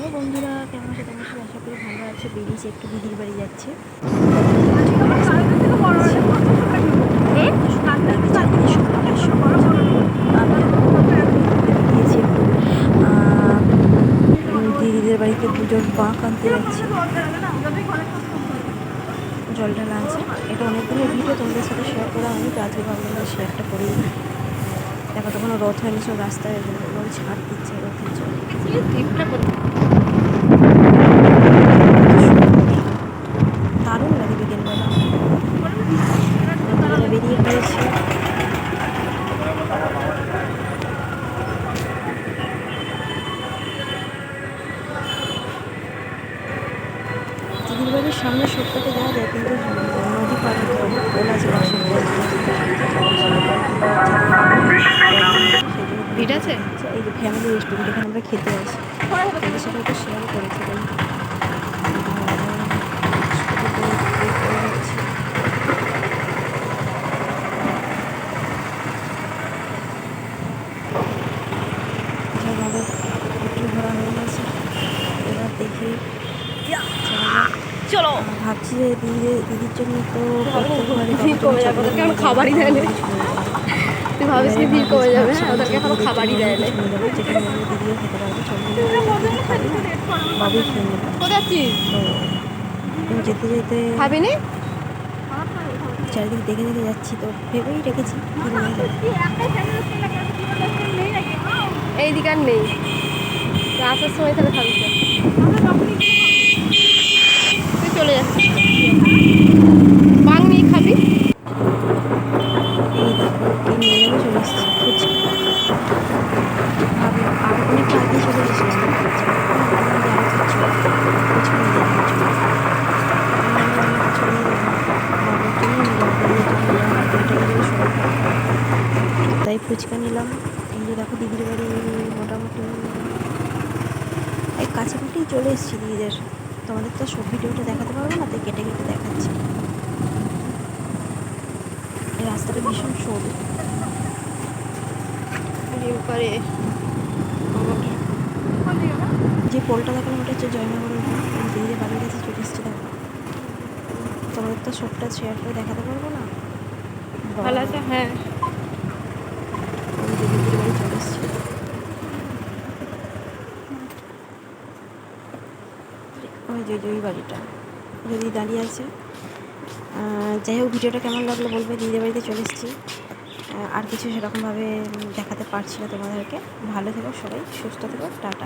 Hello বন্ধুরা, কেমন আছে? সাথে আশা করি ভালো আছে। বেরিয়েছে একটু দিদির বাড়ি যাচ্ছে। দিদিদের বাড়িতে পুজোর পাক আনতে যাচ্ছি। জল ঢালা আছে। এটা অনেকগুলো ভিডিও তোমাদের সাথে শেয়ার করা হয়নি, তো আজকে ভাবলাম শেয়ারটা দিই। দেখো তখন রথ হয়নি, সব রাস্তায় ওগুলো দিচ্ছে জল দারুণ লাগে বিকেলবেলা বেরিয়ে পড়েছি দিদির বাড়ির সামনে সত্যতে যাওয়া যায় কিন্তু নদী পার হতে হবে পোল আছে ভিড় আছে? এই যে ফ্যামিলি রেস্টুরেন্ট এখানে আমরা খেতে আসি। তাদের সাথে একটু শেয়ার করেছি চলো। ভাবছি যে দিদি দিদির জন্য তো খাবারই দেয় ভাবিস কি ভিড় কমে যাবে হ্যাঁ ওদেরকে এখনও খাবারই দেয় না কোথায় যাচ্ছিস যেতে যেতে খাবি নি চারিদিকে দেখে দেখে যাচ্ছি তো ভেবেই রেখেছি এই দিকে আর নেই আসার সময় তাহলে খাবি চল। তুই চলে যাচ্ছিস বাং নিয়ে খাবি এই দেখো কি নিয়ে যাব চলে এসেছি ফুচকা ভাবলাম আর অনেকটা আগে চলে এসেছিলাম ফুচকা ফুচকা নিয়ে যাব চলে তাই ফুচকা নিলাম। এই যে দেখো দিদির বাড়ি মোটামুটি। এই কাছাকাছি চলে এসেছি দিদিদের। তোমাদের তো সব ভিডিওটা দেখাতে পারব না তাই কেটে কেটে দেখাচ্ছি। এই রাস্তাটা ভীষণ সরু। যে পোলটা দেখালাম ওটা হচ্ছে জয়নগরের দিদিদের বাড়ির কাছে চলে এসেছি দেখো। তোমাদের তো সবটা শেয়ার করে দেখাতে পারব না? ভালো আছে হ্যাঁ। ওই যে, ওই বাড়িটা। যদি দাঁড়িয়ে আছে। যাই হোক, ভিডিওটা কেমন লাগল বলবে? দিদিদের বাড়িতে চলে এসেছি। আর কিছু সেরকমভাবে দেখাতে পারছি না তোমাদেরকে। ভালো থেকো সবাই, সুস্থ থেকো, টাটা।